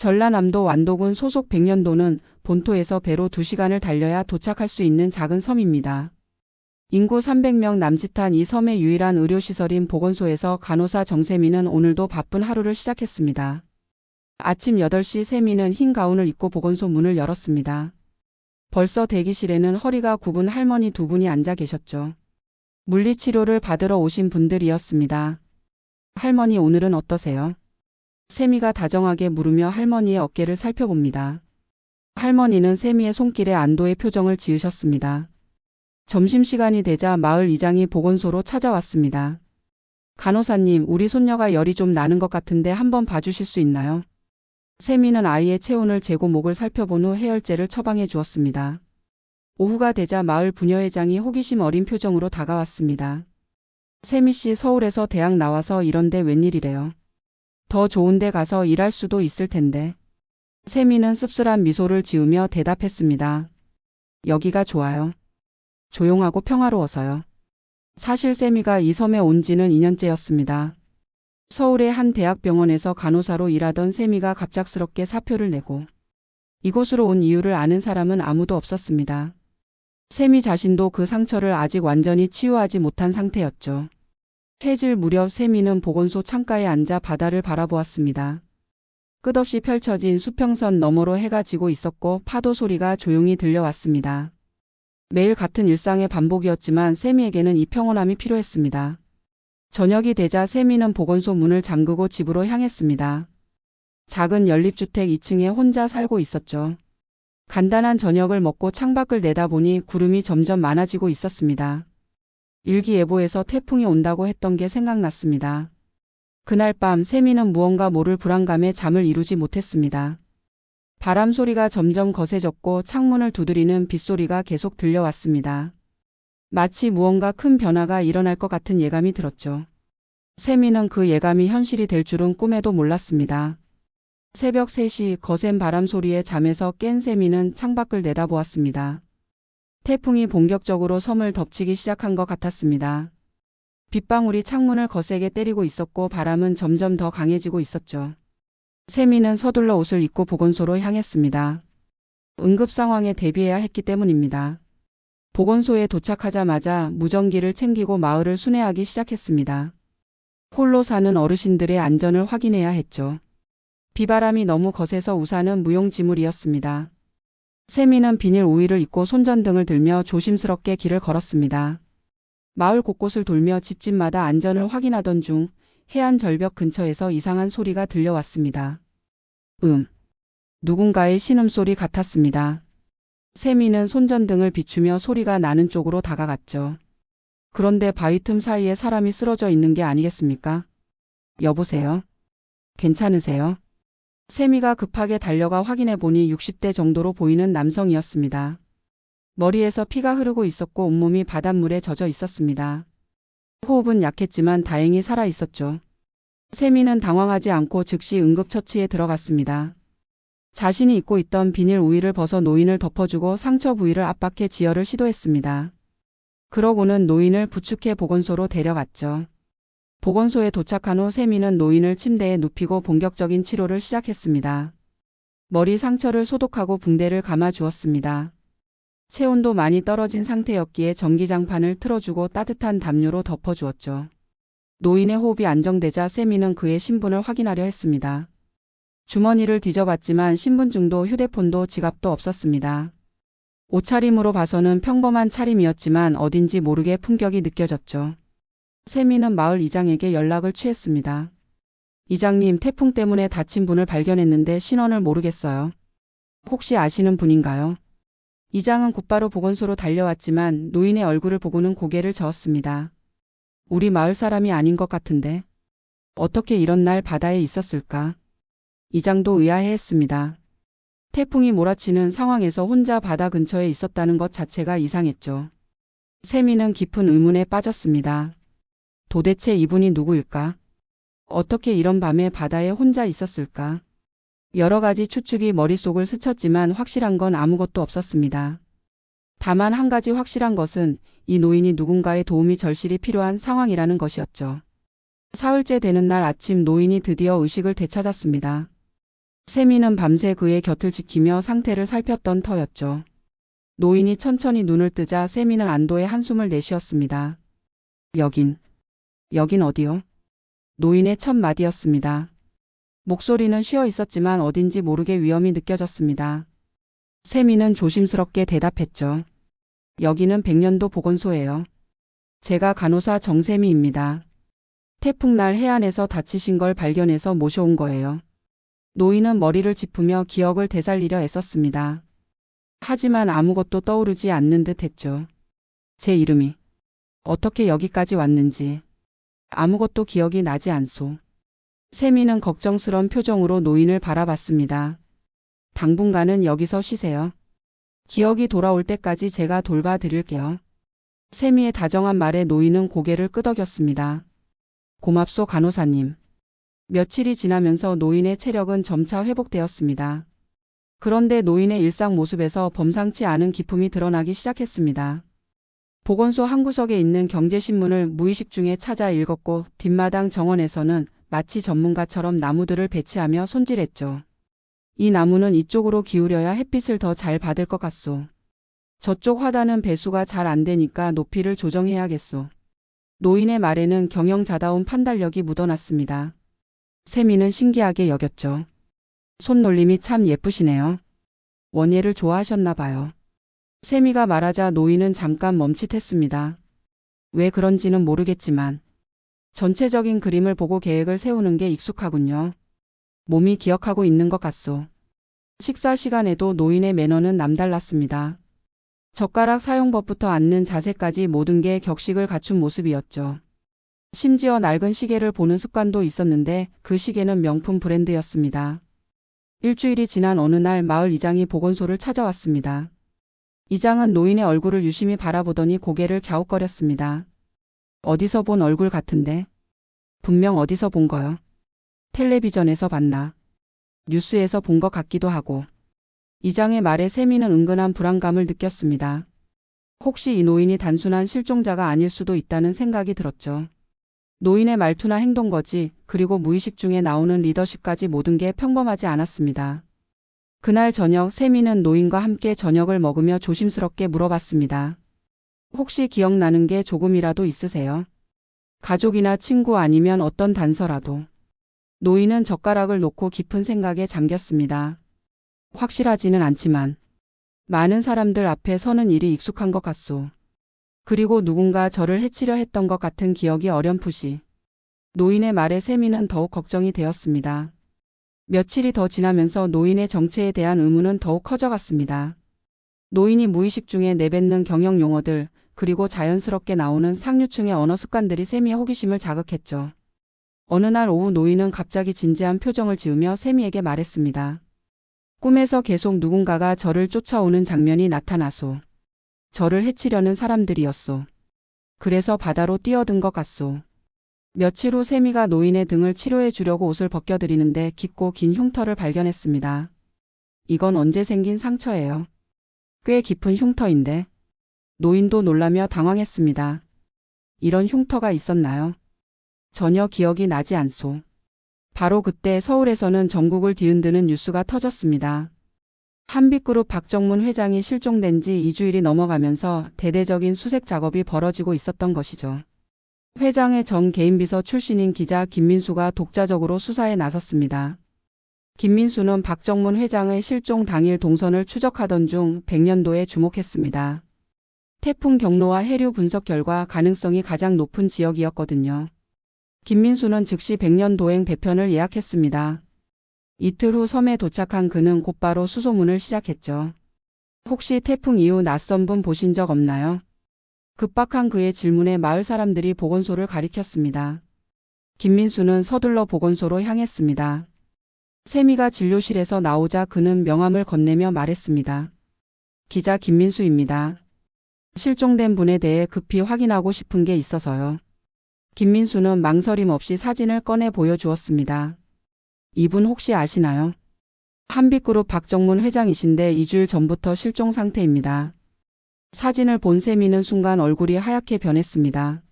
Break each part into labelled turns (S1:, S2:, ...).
S1: 전라남도 완도군 소속 백년도는 본토에서 배로 2시간을 달려야 도착할 수 있는 작은 섬입니다. 인구 300명 남짓한 이 섬의 유일한 의료시설인 보건소에서 간호사 정세미는 오늘도 바쁜 하루를 시작했습니다. 아침 8시 세미는 흰 가운을 입고 보건소 문을 열었습니다. 벌써 대기실에는 허리가 굽은 할머니 두 분이 앉아 계셨죠. 물리치료를 받으러 오신 분들이었습니다. 할머니 오늘은 어떠세요? 세미가 다정하게 물으며 할머니의 어깨를 살펴봅니다. 할머니는 세미의 손길에 안도의 표정을 지으셨습니다. 점심시간이 되자 마을 이장이 보건소로 찾아왔습니다. 간호사님, 우리 손녀가 열이 좀 나는 것 같은데 한번 봐주실 수 있나요? 세미는 아이의 체온을 재고 목을 살펴본 후 해열제를 처방해 주었습니다. 오후가 되자 마을 부녀회장이 호기심 어린 표정으로 다가왔습니다. 세미 씨 서울에서 대학 나와서 이런데 웬일이래요. 더 좋은데 가서 일할 수도 있을 텐데. 세미는 씁쓸한 미소를 지으며 대답했습니다. 여기가 좋아요. 조용하고 평화로워서요. 사실 세미가 이 섬에 온 지는 2년째였습니다. 서울의 한 대학병원에서 간호사로 일하던 세미가 갑작스럽게 사표를 내고 이곳으로 온 이유를 아는 사람은 아무도 없었습니다. 세미 자신도 그 상처를 아직 완전히 치유하지 못한 상태였죠. 해질 무렵 세미는 보건소 창가에 앉아 바다를 바라보았습니다. 끝없이 펼쳐진 수평선 너머로 해가 지고 있었고 파도 소리가 조용히 들려왔습니다. 매일 같은 일상의 반복이었지만 세미에게는 이 평온함이 필요했습니다. 저녁이 되자 세미는 보건소 문을 잠그고 집으로 향했습니다. 작은 연립주택 2층에 혼자 살고 있었죠. 간단한 저녁을 먹고 창밖을 내다보니 구름이 점점 많아지고 있었습니다. 일기예보에서 태풍이 온다고 했던 게 생각났습니다. 그날 밤 세미는 무언가 모를 불안감에 잠을 이루지 못했습니다. 바람 소리가 점점 거세졌고 창문을 두드리는 빗소리가 계속 들려왔습니다. 마치 무언가 큰 변화가 일어날 것 같은 예감이 들었죠. 세미는 그 예감이 현실이 될 줄은 꿈에도 몰랐습니다. 새벽 3시 거센 바람 소리에 잠에서 깬 세미는 창밖을 내다보았습니다. 태풍이 본격적으로 섬을 덮치기 시작한 것 같았습니다. 빗방울이 창문을 거세게 때리고 있었고 바람은 점점 더 강해지고 있었죠. 세미는 서둘러 옷을 입고 보건소로 향했습니다. 응급 상황에 대비해야 했기 때문입니다. 보건소에 도착하자마자 무전기를 챙기고 마을을 순회하기 시작했습니다. 홀로 사는 어르신들의 안전을 확인해야 했죠. 비바람이 너무 거세서 우산은 무용지물이었습니다. 세미는 비닐 우위를 입고 손전등을 들며 조심스럽게 길을 걸었습니다. 마을 곳곳을 돌며 집집마다 안전을 확인하던 중 해안 절벽 근처에서 이상한 소리가 들려왔습니다. 음. 누군가의 신음소리 같았습니다. 세미는 손전등을 비추며 소리가 나는 쪽으로 다가갔죠. 그런데 바위 틈 사이에 사람이 쓰러져 있는 게 아니겠습니까? 여보세요? 괜찮으세요? 세미가 급하게 달려가 확인해 보니 60대 정도로 보이는 남성이었습니다. 머리에서 피가 흐르고 있었고 온몸이 바닷물에 젖어 있었습니다. 호흡은 약했지만 다행히 살아 있었죠. 세미는 당황하지 않고 즉시 응급처치에 들어갔습니다. 자신이 입고 있던 비닐 우위를 벗어 노인을 덮어주고 상처 부위를 압박해 지혈을 시도했습니다. 그러고는 노인을 부축해 보건소로 데려갔죠. 보건소에 도착한 후 세미는 노인을 침대에 눕히고 본격적인 치료를 시작했습니다. 머리 상처를 소독하고 붕대를 감아 주었습니다. 체온도 많이 떨어진 상태였기에 전기장판을 틀어주고 따뜻한 담요로 덮어주었죠. 노인의 호흡이 안정되자 세미는 그의 신분을 확인하려 했습니다. 주머니를 뒤져봤지만 신분증도 휴대폰도 지갑도 없었습니다. 옷차림으로 봐서는 평범한 차림이었지만 어딘지 모르게 품격이 느껴졌죠. 세미는 마을 이장에게 연락을 취했습니다. 이장님 태풍 때문에 다친 분을 발견했는데 신원을 모르겠어요. 혹시 아시는 분인가요? 이장은 곧바로 보건소로 달려왔지만 노인의 얼굴을 보고는 고개를 저었습니다. 우리 마을 사람이 아닌 것 같은데 어떻게 이런 날 바다에 있었을까? 이장도 의아해했습니다. 태풍이 몰아치는 상황에서 혼자 바다 근처에 있었다는 것 자체가 이상했죠. 세미는 깊은 의문에 빠졌습니다. 도대체 이분이 누구일까? 어떻게 이런 밤에 바다에 혼자 있었을까? 여러 가지 추측이 머릿속을 스쳤지만 확실한 건 아무것도 없었습니다. 다만 한 가지 확실한 것은 이 노인이 누군가의 도움이 절실히 필요한 상황이라는 것이었죠. 사흘째 되는 날 아침 노인이 드디어 의식을 되찾았습니다. 세미는 밤새 그의 곁을 지키며 상태를 살폈던 터였죠. 노인이 천천히 눈을 뜨자 세미는 안도의 한숨을 내쉬었습니다. 여긴, 여긴 어디요? 노인의 첫 마디였습니다. 목소리는 쉬어 있었지만 어딘지 모르게 위험이 느껴졌습니다. 세미는 조심스럽게 대답했죠. 여기는 백년도 보건소예요. 제가 간호사 정세미입니다. 태풍날 해안에서 다치신 걸 발견해서 모셔온 거예요. 노인은 머리를 짚으며 기억을 되살리려 애썼습니다. 하지만 아무것도 떠오르지 않는 듯 했죠. 제 이름이 어떻게 여기까지 왔는지 아무것도 기억이 나지 않소. 세미는 걱정스런 표정으로 노인을 바라봤습니다. 당분간은 여기서 쉬세요. 기억이 돌아올 때까지 제가 돌봐 드릴게요. 세미의 다정한 말에 노인은 고개를 끄덕였습니다. 고맙소 간호사님. 며칠이 지나면서 노인의 체력은 점차 회복되었습니다. 그런데 노인의 일상 모습에서 범상치 않은 기품이 드러나기 시작했습니다. 보건소 한 구석에 있는 경제신문을 무의식 중에 찾아 읽었고 뒷마당 정원에서는 마치 전문가처럼 나무들을 배치하며 손질했죠. 이 나무는 이쪽으로 기울여야 햇빛을 더 잘 받을 것 같소. 저쪽 화단은 배수가 잘 안 되니까 높이를 조정해야겠소. 노인의 말에는 경영자다운 판단력이 묻어났습니다. 세미는 신기하게 여겼죠. 손놀림이 참 예쁘시네요. 원예를 좋아하셨나 봐요. 세미가 말하자 노인은 잠깐 멈칫했습니다. 왜 그런지는 모르겠지만 전체적인 그림을 보고 계획을 세우는 게 익숙하군요. 몸이 기억하고 있는 것 같소. 식사 시간에도 노인의 매너는 남달랐습니다. 젓가락 사용법부터 앉는 자세까지 모든 게 격식을 갖춘 모습이었죠. 심지어 낡은 시계를 보는 습관도 있었는데 그 시계는 명품 브랜드였습니다. 일주일이 지난 어느 날 마을 이장이 보건소를 찾아왔습니다. 이장은 노인의 얼굴을 유심히 바라보더니 고개를 갸웃거렸습니다. 어디서 본 얼굴 같은데? 분명 어디서 본 거요. 텔레비전에서 봤나? 뉴스에서 본 것 같기도 하고. 이장의 말에 세미는 은근한 불안감을 느꼈습니다. 혹시 이 노인이 단순한 실종자가 아닐 수도 있다는 생각이 들었죠. 노인의 말투나 행동 거지, 그리고 무의식 중에 나오는 리더십까지 모든 게 평범하지 않았습니다. 그날 저녁 세미는 노인과 함께 저녁을 먹으며 조심스럽게 물어봤습니다. 혹시 기억나는 게 조금이라도 있으세요? 가족이나 친구 아니면 어떤 단서라도. 노인은 젓가락을 놓고 깊은 생각에 잠겼습니다. 확실하지는 않지만 많은 사람들 앞에 서는 일이 익숙한 것 같소. 그리고 누군가 저를 해치려 했던 것 같은 기억이 어렴풋이. 노인의 말에 세미는 더욱 걱정이 되었습니다. 며칠이 더 지나면서 노인의 정체에 대한 의문은 더욱 커져갔습니다. 노인이 무의식 중에 내뱉는 경영 용어들, 그리고 자연스럽게 나오는 상류층의 언어 습관들이 세미의 호기심을 자극했죠. 어느 날 오후 노인은 갑자기 진지한 표정을 지으며 세미에게 말했습니다. 꿈에서 계속 누군가가 저를 쫓아오는 장면이 나타나소. 저를 해치려는 사람들이었소. 그래서 바다로 뛰어든 것 같소. 며칠 후 세미가 노인의 등을 치료해 주려고 옷을 벗겨드리는데 깊고 긴 흉터를 발견했습니다. 이건 언제 생긴 상처예요. 꽤 깊은 흉터인데. 노인도 놀라며 당황했습니다. 이런 흉터가 있었나요? 전혀 기억이 나지 않소. 바로 그때 서울에서는 전국을 뒤흔드는 뉴스가 터졌습니다. 한빛그룹 박정문 회장이 실종된 지 2주일이 넘어가면서 대대적인 수색 작업이 벌어지고 있었던 것이죠. 회장의 전 개인 비서 출신인 기자 김민수가 독자적으로 수사에 나섰습니다. 김민수는 박정문 회장의 실종 당일 동선을 추적하던 중 백년도에 주목했습니다. 태풍 경로와 해류 분석 결과 가능성이 가장 높은 지역이었거든요. 김민수는 즉시 백년도행 배편을 예약했습니다. 이틀 후 섬에 도착한 그는 곧바로 수소문을 시작했죠. 혹시 태풍 이후 낯선 분 보신 적 없나요? 급박한 그의 질문에 마을 사람들이 보건소를 가리켰습니다. 김민수는 서둘러 보건소로 향했습니다. 세미가 진료실에서 나오자 그는 명함을 건네며 말했습니다. 기자 김민수입니다. 실종된 분에 대해 급히 확인하고 싶은 게 있어서요. 김민수는 망설임 없이 사진을 꺼내 보여주었습니다. 이분 혹시 아시나요? 한빛그룹 박정문 회장이신데 2주일 전부터 실종 상태입니다. 사진을 본 세미는 순간 얼굴이 하얗게 변했습니다.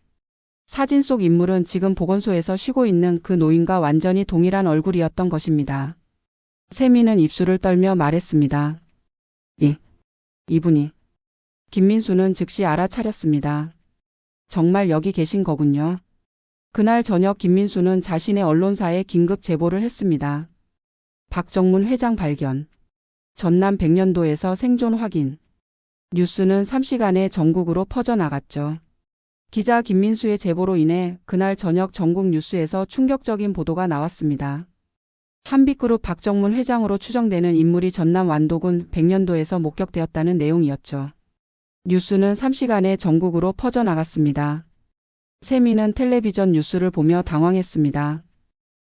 S1: 사진 속 인물은 지금 보건소에서 쉬고 있는 그 노인과 완전히 동일한 얼굴이었던 것입니다. 세미는 입술을 떨며 말했습니다. 이, 이분이. 김민수는 즉시 알아차렸습니다. 정말 여기 계신 거군요. 그날 저녁 김민수는 자신의 언론사에 긴급 제보를 했습니다. 박정문 회장 발견. 전남 백년도에서 생존 확인. 뉴스는 3시간에 전국으로 퍼져나갔죠. 기자 김민수의 제보로 인해 그날 저녁 전국 뉴스에서 충격적인 보도가 나왔습니다. 한빛그룹 박정문 회장으로 추정되는 인물이 전남 완도군 백년도에서 목격되었다는 내용이었죠. 뉴스는 3시간에 전국으로 퍼져나갔습니다. 세미는 텔레비전 뉴스를 보며 당황했습니다.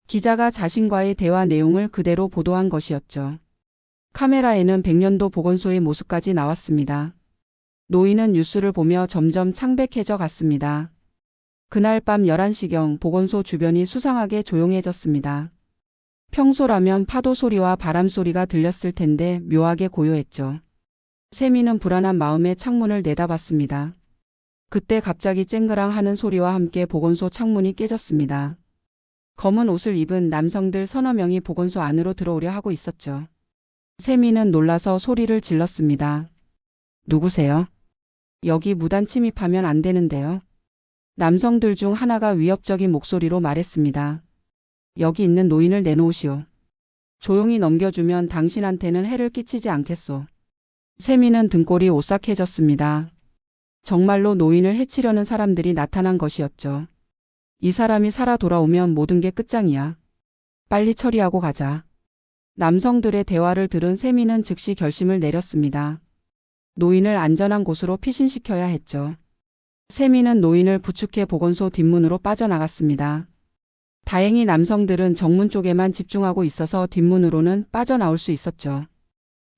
S1: 기자가 자신과의 대화 내용을 그대로 보도한 것이었죠. 카메라에는 백년도 보건소의 모습까지 나왔습니다. 노인은 뉴스를 보며 점점 창백해져 갔습니다. 그날 밤 11시경 보건소 주변이 수상하게 조용해졌습니다. 평소라면 파도 소리와 바람 소리가 들렸을 텐데 묘하게 고요했죠. 세미는 불안한 마음에 창문을 내다봤습니다. 그때 갑자기 쨍그랑 하는 소리와 함께 보건소 창문이 깨졌습니다. 검은 옷을 입은 남성들 서너 명이 보건소 안으로 들어오려 하고 있었죠. 세미는 놀라서 소리를 질렀습니다. 누구세요? 여기 무단 침입하면 안 되는데요. 남성들 중 하나가 위협적인 목소리로 말했습니다. 여기 있는 노인을 내놓으시오. 조용히 넘겨주면 당신한테는 해를 끼치지 않겠소. 세미는 등골이 오싹해졌습니다. 정말로 노인을 해치려는 사람들이 나타난 것이었죠. 이 사람이 살아 돌아오면 모든 게 끝장이야. 빨리 처리하고 가자. 남성들의 대화를 들은 세미는 즉시 결심을 내렸습니다. 노인을 안전한 곳으로 피신시켜야 했죠. 세미는 노인을 부축해 보건소 뒷문으로 빠져나갔습니다. 다행히 남성들은 정문 쪽에만 집중하고 있어서 뒷문으로는 빠져나올 수 있었죠.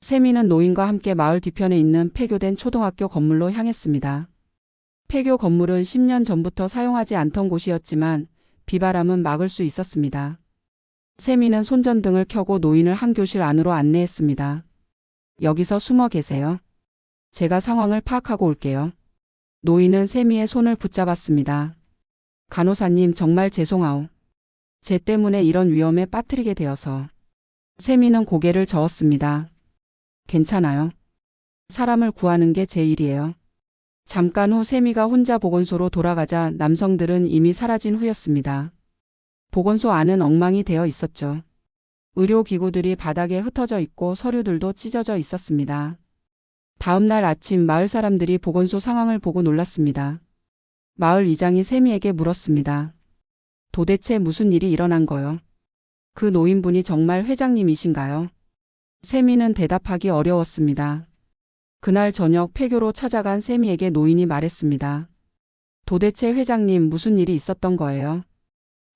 S1: 세미는 노인과 함께 마을 뒤편에 있는 폐교된 초등학교 건물로 향했습니다. 폐교 건물은 10년 전부터 사용하지 않던 곳이었지만 비바람은 막을 수 있었습니다. 세미는 손전등을 켜고 노인을 한 교실 안으로 안내했습니다. 여기서 숨어 계세요. 제가 상황을 파악하고 올게요. 노인은 세미의 손을 붙잡았습니다. 간호사님 정말 죄송하오. 제 때문에 이런 위험에 빠뜨리게 되어서. 세미는 고개를 저었습니다. 괜찮아요. 사람을 구하는 게 제 일이에요. 잠깐 후 세미가 혼자 보건소로 돌아가자 남성들은 이미 사라진 후였습니다. 보건소 안은 엉망이 되어 있었죠. 의료기구들이 바닥에 흩어져 있고 서류들도 찢어져 있었습니다. 다음 날 아침 마을 사람들이 보건소 상황을 보고 놀랐습니다. 마을 이장이 세미에게 물었습니다. 도대체 무슨 일이 일어난 거요? 그 노인분이 정말 회장님이신가요? 세미는 대답하기 어려웠습니다. 그날 저녁 폐교로 찾아간 세미에게 노인이 말했습니다. 도대체 회장님 무슨 일이 있었던 거예요?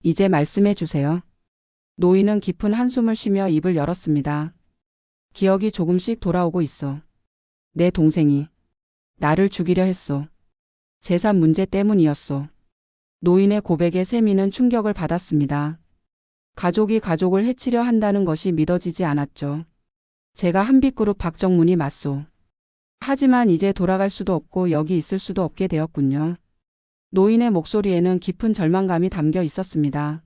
S1: 이제 말씀해 주세요. 노인은 깊은 한숨을 쉬며 입을 열었습니다. 기억이 조금씩 돌아오고 있어. 내 동생이 나를 죽이려 했소. 재산 문제 때문이었소. 노인의 고백에 세미는 충격을 받았습니다. 가족이 가족을 해치려 한다는 것이 믿어지지 않았죠. 제가 한빛그룹 박정문이 맞소. 하지만 이제 돌아갈 수도 없고 여기 있을 수도 없게 되었군요. 노인의 목소리에는 깊은 절망감이 담겨 있었습니다.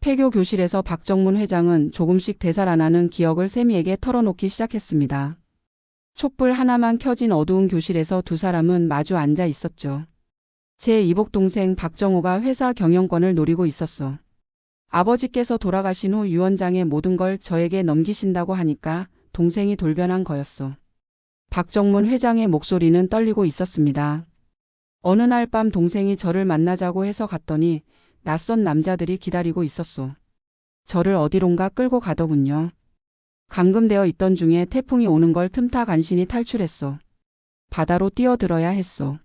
S1: 폐교 교실에서 박정문 회장은 조금씩 되살아나는 기억을 세미에게 털어놓기 시작했습니다. 촛불 하나만 켜진 어두운 교실에서 두 사람은 마주 앉아 있었죠. 제 이복 동생 박정호가 회사 경영권을 노리고 있었어. 아버지께서 돌아가신 후 유원장의 모든 걸 저에게 넘기신다고 하니까 동생이 돌변한 거였어. 박정문 회장의 목소리는 떨리고 있었습니다. 어느 날 밤 동생이 저를 만나자고 해서 갔더니 낯선 남자들이 기다리고 있었소. 저를 어디론가 끌고 가더군요. 감금되어 있던 중에 태풍이 오는 걸 틈타 간신히 탈출했소. 바다로 뛰어들어야 했소.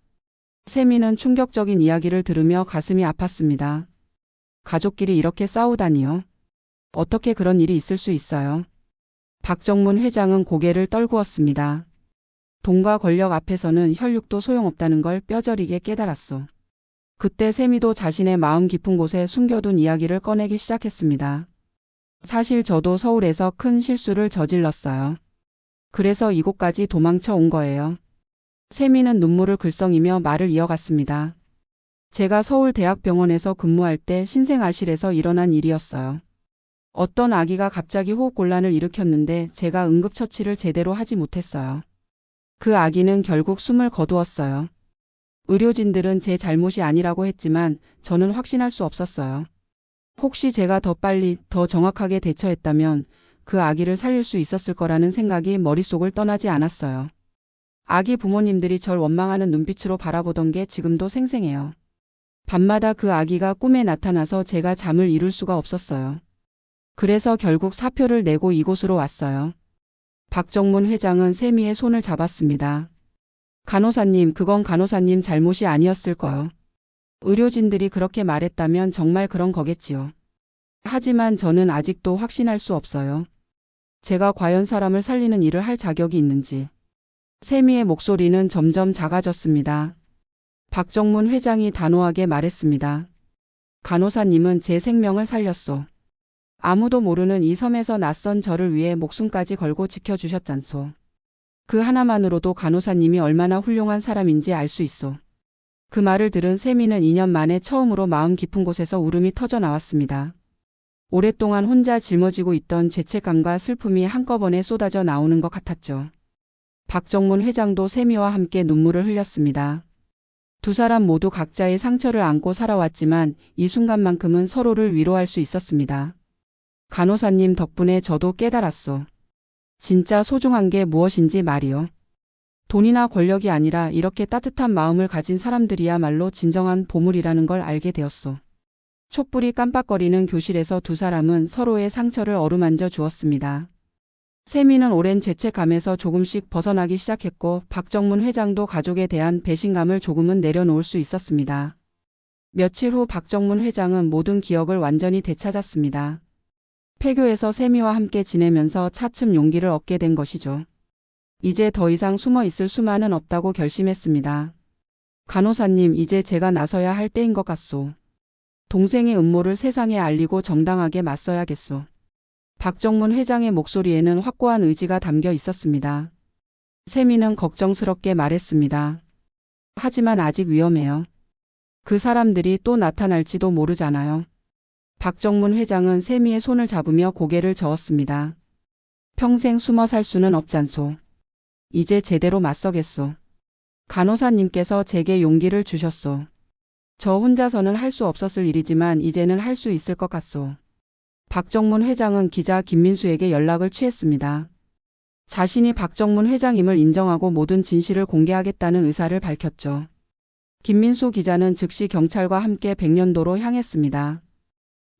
S1: 세미는 충격적인 이야기를 들으며 가슴이 아팠습니다. 가족끼리 이렇게 싸우다니요. 어떻게 그런 일이 있을 수 있어요? 박정문 회장은 고개를 떨구었습니다. 돈과 권력 앞에서는 혈육도 소용없다는 걸 뼈저리게 깨달았소. 그때 세미도 자신의 마음 깊은 곳에 숨겨둔 이야기를 꺼내기 시작했습니다. 사실 저도 서울에서 큰 실수를 저질렀어요. 그래서 이곳까지 도망쳐 온 거예요. 세미는 눈물을 글썽이며 말을 이어갔습니다. 제가 서울대학병원에서 근무할 때 신생아실에서 일어난 일이었어요. 어떤 아기가 갑자기 호흡곤란을 일으켰는데 제가 응급처치를 제대로 하지 못했어요. 그 아기는 결국 숨을 거두었어요. 의료진들은 제 잘못이 아니라고 했지만 저는 확신할 수 없었어요. 혹시 제가 더 빨리, 더 정확하게 대처했다면 그 아기를 살릴 수 있었을 거라는 생각이 머릿속을 떠나지 않았어요. 아기 부모님들이 절 원망하는 눈빛으로 바라보던 게 지금도 생생해요. 밤마다 그 아기가 꿈에 나타나서 제가 잠을 이룰 수가 없었어요. 그래서 결국 사표를 내고 이곳으로 왔어요. 박정문 회장은 세미의 손을 잡았습니다. 간호사님, 그건 간호사님 잘못이 아니었을 거요. 의료진들이 그렇게 말했다면 정말 그런 거겠지요. 하지만 저는 아직도 확신할 수 없어요. 제가 과연 사람을 살리는 일을 할 자격이 있는지. 세미의 목소리는 점점 작아졌습니다. 박정문 회장이 단호하게 말했습니다. 간호사님은 제 생명을 살렸소. 아무도 모르는 이 섬에서 낯선 저를 위해 목숨까지 걸고 지켜주셨잖소. 그 하나만으로도 간호사님이 얼마나 훌륭한 사람인지 알 수 있소. 그 말을 들은 세미는 2년 만에 처음으로 마음 깊은 곳에서 울음이 터져 나왔습니다. 오랫동안 혼자 짊어지고 있던 죄책감과 슬픔이 한꺼번에 쏟아져 나오는 것 같았죠. 박정문 회장도 세미와 함께 눈물을 흘렸습니다. 두 사람 모두 각자의 상처를 안고 살아왔지만 이 순간만큼은 서로를 위로할 수 있었습니다. 간호사님 덕분에 저도 깨달았소. 진짜 소중한 게 무엇인지 말이요. 돈이나 권력이 아니라 이렇게 따뜻한 마음을 가진 사람들이야말로 진정한 보물이라는 걸 알게 되었소. 촛불이 깜빡거리는 교실에서 두 사람은 서로의 상처를 어루만져 주었습니다. 세미는 오랜 죄책감에서 조금씩 벗어나기 시작했고 박정문 회장도 가족에 대한 배신감을 조금은 내려놓을 수 있었습니다. 며칠 후 박정문 회장은 모든 기억을 완전히 되찾았습니다. 폐교에서 세미와 함께 지내면서 차츰 용기를 얻게 된 것이죠. 이제 더 이상 숨어 있을 수만은 없다고 결심했습니다. 간호사님, 이제 제가 나서야 할 때인 것 같소. 동생의 음모를 세상에 알리고 정당하게 맞서야겠소. 박정문 회장의 목소리에는 확고한 의지가 담겨 있었습니다. 세미는 걱정스럽게 말했습니다. 하지만 아직 위험해요. 그 사람들이 또 나타날지도 모르잖아요. 박정문 회장은 세미의 손을 잡으며 고개를 저었습니다. 평생 숨어 살 수는 없잖소. 이제 제대로 맞서겠소. 간호사님께서 제게 용기를 주셨소. 저 혼자서는 할 수 없었을 일이지만 이제는 할 수 있을 것 같소. 박정문 회장은 기자 김민수에게 연락을 취했습니다. 자신이 박정문 회장임을 인정하고 모든 진실을 공개하겠다는 의사를 밝혔죠. 김민수 기자는 즉시 경찰과 함께 백년도로 향했습니다.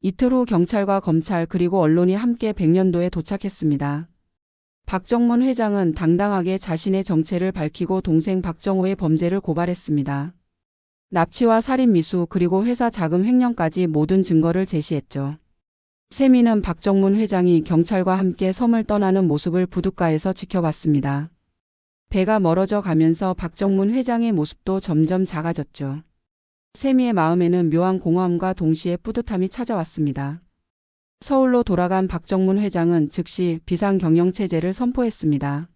S1: 이틀 후 경찰과 검찰 그리고 언론이 함께 백년도에 도착했습니다. 박정문 회장은 당당하게 자신의 정체를 밝히고 동생 박정호의 범죄를 고발했습니다. 납치와 살인 미수 그리고 회사 자금 횡령까지 모든 증거를 제시했죠. 세미는 박정문 회장이 경찰과 함께 섬을 떠나는 모습을 부둣가에서 지켜봤습니다. 배가 멀어져 가면서 박정문 회장의 모습도 점점 작아졌죠. 세미의 마음에는 묘한 공허함과 동시에 뿌듯함이 찾아왔습니다. 서울로 돌아간 박정문 회장은 즉시 비상경영체제를 선포했습니다.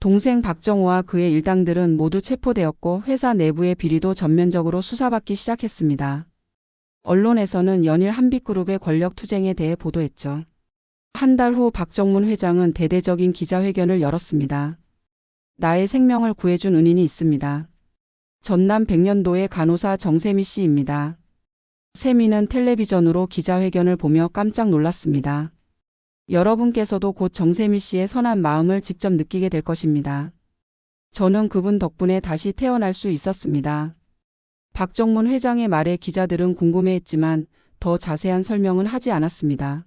S1: 동생 박정호와 그의 일당들은 모두 체포되었고 회사 내부의 비리도 전면적으로 수사받기 시작했습니다. 언론에서는 연일 한빛그룹의 권력 투쟁에 대해 보도했죠. 한 달 후 박정문 회장은 대대적인 기자회견을 열었습니다. 나의 생명을 구해준 은인이 있습니다. 전남 백년도의 간호사 정세미 씨입니다. 세미는 텔레비전으로 기자회견을 보며 깜짝 놀랐습니다. 여러분께서도 곧 정세미 씨의 선한 마음을 직접 느끼게 될 것입니다. 저는 그분 덕분에 다시 태어날 수 있었습니다. 박정문 회장의 말에 기자들은 궁금해했지만 더 자세한 설명은 하지 않았습니다.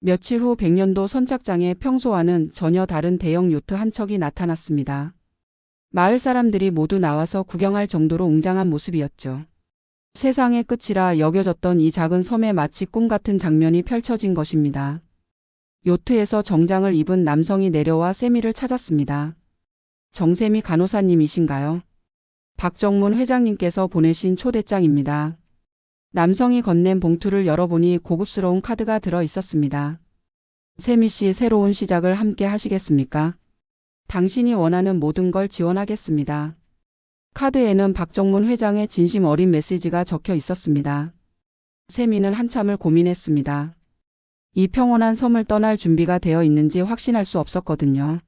S1: 며칠 후 백년도 선착장에 평소와는 전혀 다른 대형 요트 한 척이 나타났습니다. 마을 사람들이 모두 나와서 구경할 정도로 웅장한 모습이었죠. 세상의 끝이라 여겨졌던 이 작은 섬에 마치 꿈 같은 장면이 펼쳐진 것입니다. 요트에서 정장을 입은 남성이 내려와 세미를 찾았습니다. 정세미 간호사님이신가요? 박정문 회장님께서 보내신 초대장입니다. 남성이 건넨 봉투를 열어보니 고급스러운 카드가 들어 있었습니다. 세미 씨 새로운 시작을 함께 하시겠습니까? 당신이 원하는 모든 걸 지원하겠습니다. 카드에는 박정문 회장의 진심 어린 메시지가 적혀 있었습니다. 세미는 한참을 고민했습니다. 이 평온한 섬을 떠날 준비가 되어 있는지 확신할 수 없었거든요.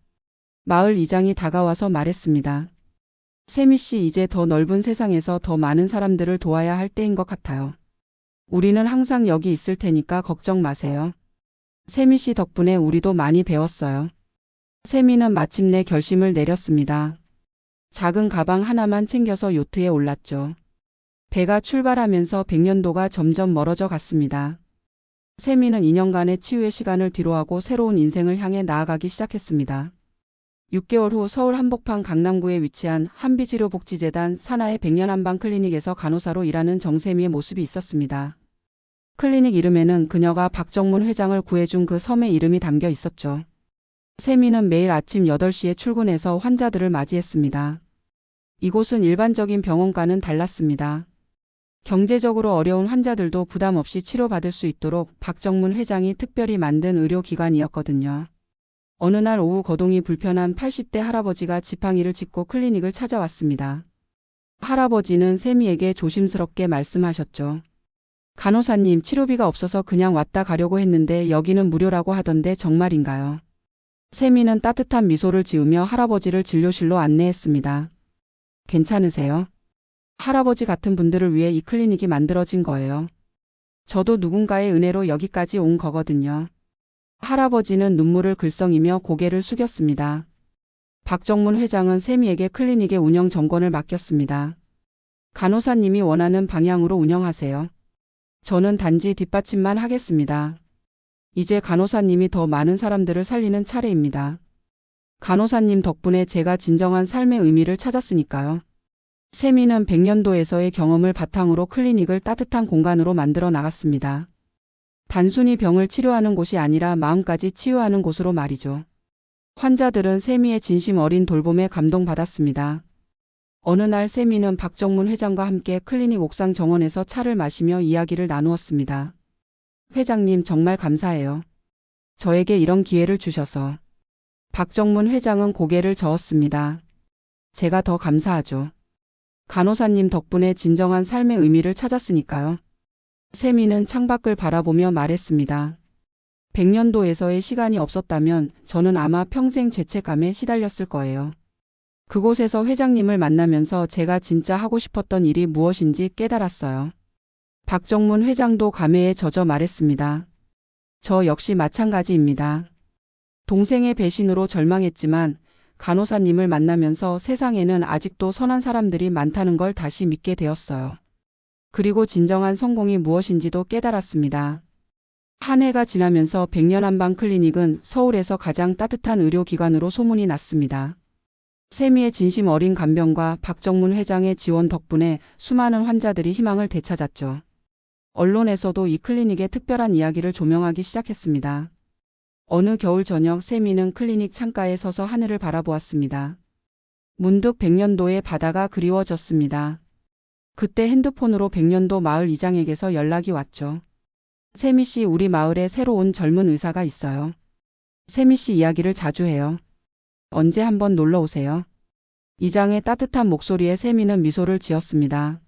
S1: 마을 이장이 다가와서 말했습니다. 세미 씨 이제 더 넓은 세상에서 더 많은 사람들을 도와야 할 때인 것 같아요. 우리는 항상 여기 있을 테니까 걱정 마세요. 세미 씨 덕분에 우리도 많이 배웠어요. 세미는 마침내 결심을 내렸습니다. 작은 가방 하나만 챙겨서 요트에 올랐죠. 배가 출발하면서 백년도가 점점 멀어져 갔습니다. 세미는 2년간의 치유의 시간을 뒤로하고 새로운 인생을 향해 나아가기 시작했습니다. 6개월 후 서울 한복판 강남구에 위치한 한비치료복지재단 산하의 백년 한방 클리닉에서 간호사로 일하는 정세미의 모습이 있었습니다. 클리닉 이름에는 그녀가 박정문 회장을 구해준 그 섬의 이름이 담겨 있었죠. 세미는 매일 아침 8시에 출근해서 환자들을 맞이했습니다. 이곳은 일반적인 병원과는 달랐습니다. 경제적으로 어려운 환자들도 부담 없이 치료받을 수 있도록 박정문 회장이 특별히 만든 의료기관이었거든요. 어느 날 오후 거동이 불편한 80대 할아버지가 지팡이를 짚고 클리닉을 찾아왔습니다. 할아버지는 세미에게 조심스럽게 말씀하셨죠. 간호사님 치료비가 없어서 그냥 왔다 가려고 했는데 여기는 무료라고 하던데 정말인가요? 세미는 따뜻한 미소를 지으며 할아버지를 진료실로 안내했습니다. 괜찮으세요? 할아버지 같은 분들을 위해 이 클리닉이 만들어진 거예요. 저도 누군가의 은혜로 여기까지 온 거거든요. 할아버지는 눈물을 글썽이며 고개를 숙였습니다. 박정문 회장은 세미에게 클리닉의 운영 정권을 맡겼습니다. 간호사님이 원하는 방향으로 운영하세요. 저는 단지 뒷받침만 하겠습니다. 이제 간호사님이 더 많은 사람들을 살리는 차례입니다. 간호사님 덕분에 제가 진정한 삶의 의미를 찾았으니까요. 세미는 백년도에서의 경험을 바탕으로 클리닉을 따뜻한 공간으로 만들어 나갔습니다. 단순히 병을 치료하는 곳이 아니라 마음까지 치유하는 곳으로 말이죠. 환자들은 세미의 진심 어린 돌봄에 감동받았습니다. 어느 날 세미는 박정문 회장과 함께 클리닉 옥상 정원에서 차를 마시며 이야기를 나누었습니다. 회장님 정말 감사해요. 저에게 이런 기회를 주셔서. 박정문 회장은 고개를 저었습니다. 제가 더 감사하죠. 간호사님 덕분에 진정한 삶의 의미를 찾았으니까요. 세미는 창밖을 바라보며 말했습니다. 백년도에서의 시간이 없었다면 저는 아마 평생 죄책감에 시달렸을 거예요. 그곳에서 회장님을 만나면서 제가 진짜 하고 싶었던 일이 무엇인지 깨달았어요. 박정문 회장도 감회에 젖어 말했습니다. 저 역시 마찬가지입니다. 동생의 배신으로 절망했지만 간호사님을 만나면서 세상에는 아직도 선한 사람들이 많다는 걸 다시 믿게 되었어요. 그리고 진정한 성공이 무엇인지도 깨달았습니다. 한 해가 지나면서 백년한방 클리닉은 서울에서 가장 따뜻한 의료기관으로 소문이 났습니다. 세미의 진심 어린 간병과 박정문 회장의 지원 덕분에 수많은 환자들이 희망을 되찾았죠. 언론에서도 이 클리닉의 특별한 이야기를 조명하기 시작했습니다. 어느 겨울 저녁 세미는 클리닉 창가에 서서 하늘을 바라보았습니다. 문득 백년도의 바다가 그리워졌습니다. 그때 핸드폰으로 백년도 마을 이장에게서 연락이 왔죠. 세미 씨 우리 마을에 새로 온 젊은 의사가 있어요. 세미 씨 이야기를 자주 해요. 언제 한번 놀러 오세요. 이장의 따뜻한 목소리에 세미는 미소를 지었습니다.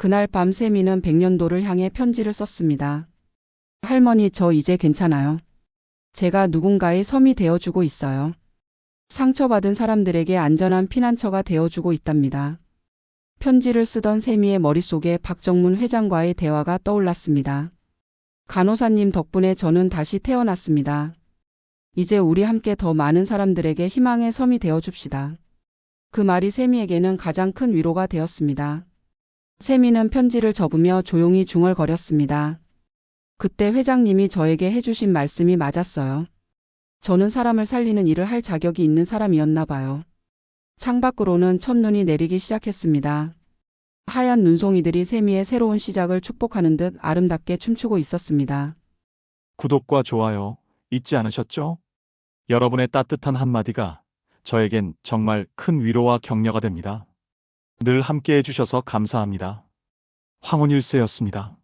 S1: 그날 밤 세미는 백년도를 향해 편지를 썼습니다. 할머니 저 이제 괜찮아요. 제가 누군가의 섬이 되어주고 있어요. 상처받은 사람들에게 안전한 피난처가 되어주고 있답니다. 편지를 쓰던 세미의 머릿속에 박정문 회장과의 대화가 떠올랐습니다. 간호사님 덕분에 저는 다시 태어났습니다. 이제 우리 함께 더 많은 사람들에게 희망의 섬이 되어줍시다. 그 말이 세미에게는 가장 큰 위로가 되었습니다. 세미는 편지를 접으며 조용히 중얼거렸습니다. 그때 회장님이 저에게 해주신 말씀이 맞았어요. 저는 사람을 살리는 일을 할 자격이 있는 사람이었나 봐요. 창밖으로는 첫눈이 내리기 시작했습니다. 하얀 눈송이들이 세미의 새로운 시작을 축복하는 듯 아름답게 춤추고 있었습니다.
S2: 구독과 좋아요 잊지 않으셨죠? 여러분의 따뜻한 한마디가 저에겐 정말 큰 위로와 격려가 됩니다. 늘 함께 해 주셔서 감사합니다. 황혼 일세였습니다.